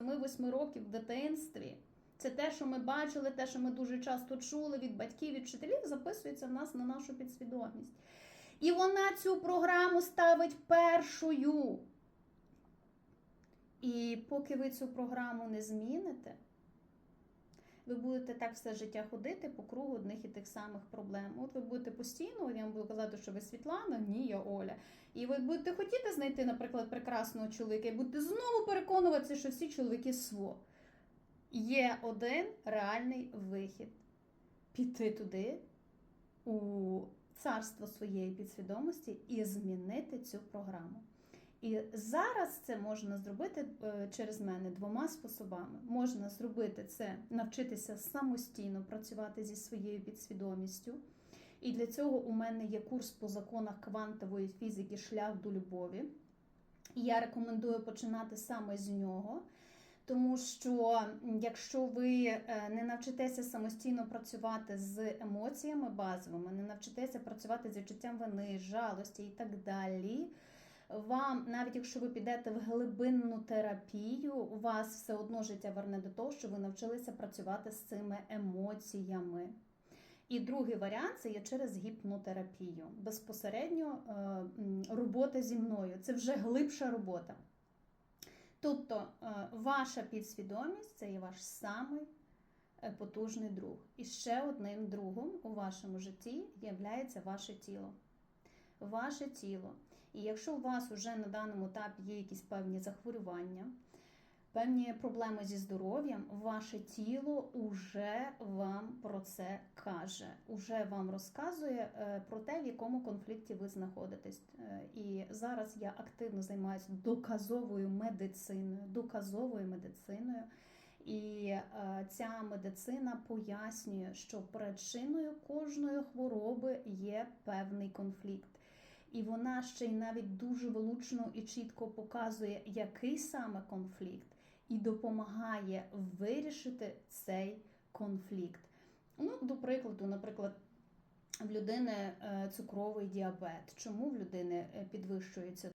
7-8 років в дитинстві. Це те, що ми бачили, те, що ми дуже часто чули від батьків, від вчителів, записується в нас на нашу підсвідомість. І вона цю програму ставить першою. І поки ви цю програму не зміните, ви будете так все життя ходити по кругу одних і тих самих проблем. От ви будете постійно, я вам буду казати, що ви Світлана, ні, я Оля. І ви будете хотіти знайти, наприклад, прекрасного чоловіка, і будете знову переконуватися, що всі чоловіки сво. Є один реальний вихід піти туди, у царство своєї підсвідомості і змінити цю програму. І зараз це можна зробити е, через мене двома способами. Можна зробити це, навчитися самостійно працювати зі своєю підсвідомістю. І для цього у мене є курс по законах квантової фізики Шлях до любові. І я рекомендую починати саме з нього. Тому що якщо ви е, не навчитеся самостійно працювати з емоціями базовими, не навчитеся працювати з відчуттям вини, жалості і так далі, вам, навіть якщо ви підете в глибинну терапію, у вас все одно життя верне до того, що ви навчилися працювати з цими емоціями. І другий варіант це є через гіпнотерапію. Безпосередньо е, робота зі мною це вже глибша робота. Тобто е, ваша підсвідомість це є ваш самий е, потужний друг. І ще одним другом у вашому житті є ваше тіло. Ваше тіло. І якщо у вас вже на даному етапі є якісь певні захворювання, певні проблеми зі здоров'ям, ваше тіло уже вам про це каже, уже вам розказує е, про те, в якому конфлікті ви знаходитесь. Е, І зараз я активно займаюся доказовою медициною, доказовою медициною. І е, ця медицина пояснює, що причиною кожної хвороби є певний конфлікт. І вона ще й навіть дуже влучно і чітко показує, який саме конфлікт, і допомагає вирішити цей конфлікт. Ну, до прикладу, наприклад, в людини е, цукровий діабет. Чому в людини е, підвищується